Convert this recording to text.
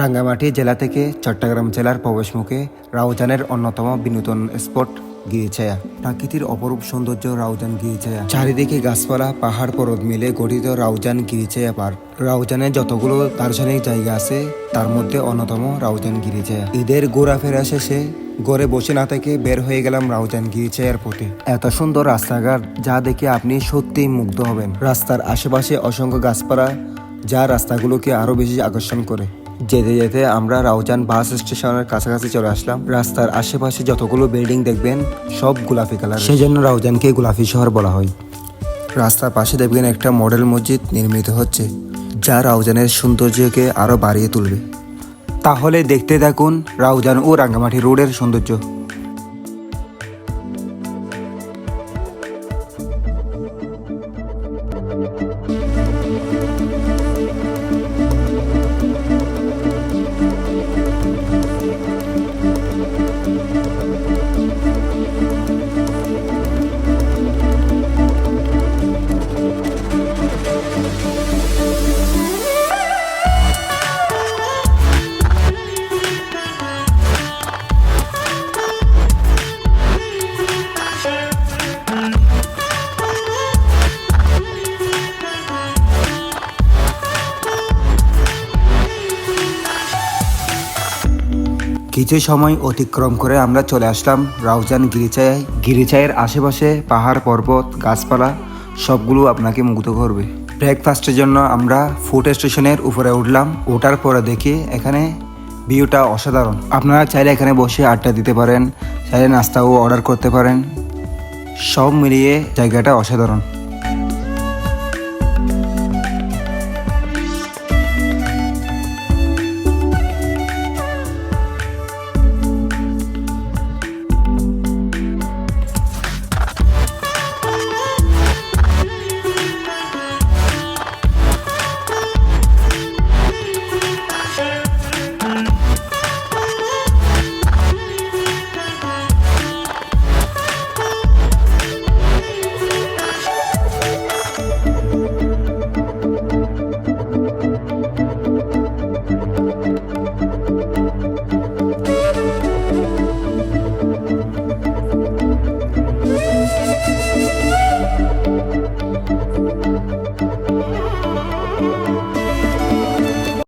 রাঙ্গামাটি জেলা থেকে চট্টগ্রাম জেলার প্রবেশমুখে রাউজানের অন্যতম বিনোদন স্পট গিরিছায়া প্রাকৃতির অপরূপ সৌন্দর্য রাউজান গিরিছায়া চারিদিকে গাছপালা, পাহাড়, পর্বত মিলে গঠিত রাউজান গিরিছায়া পার্ক রাউজানে যতগুলো দার্শনিক জায়গা আছে, তার মধ্যে অন্যতম রাউজান গিরিছায়া ঈদের ঘোরাফেরা শেষে ঘরে বসে না থেকে বের হয়ে গেলাম রাউজান গিরিছায়ার পথে এত সুন্দর রাস্তাঘাট যা দেখে আপনি সত্যিই মুগ্ধ হবেন। রাস্তার আশেপাশে অসংখ্য গাছপালা যা রাস্তাগুলোকে আরও বেশি আকর্ষণ করে। যেতে যেতে আমরা রাউজান বাস স্টেশনের কাছাকাছি চলে আসলাম। রাস্তার আশেপাশে যতগুলো বিল্ডিং দেখবেন সব গোলাপি কালার সেই জন্য রাউজানকে গোলাপি শহর বলা হয়। রাস্তার পাশে দেখবেন একটা মডেল মসজিদ নির্মিত হচ্ছে যা রাউজানের সৌন্দর্যকে আরও বাড়িয়ে তুলবে। তাহলে দেখতে থাকুন রাউজান ও রাঙ্গামাটি রোডের সৌন্দর্য। কিছু সময় অতিক্রম করে আমরা চলে আসলাম রাউজান গিরিচায়। গিরিচায়ের আশেপাশে পাহাড়, পর্বত, গাছপালা, সবগুলো আপনাকে মুগ্ধ করবে। ব্রেকফাস্টের জন্য আমরা ফুড স্টেশনের উপরে উঠলাম, ওঠার পরে দেখি এখানে ভিউটা অসাধারণ। আপনারা চাইলে এখানে বসে আড্ডা দিতে পারেন, চাইলে নাস্তাও অর্ডার করতে পারেন। সব মিলিয়ে জায়গাটা অসাধারণ।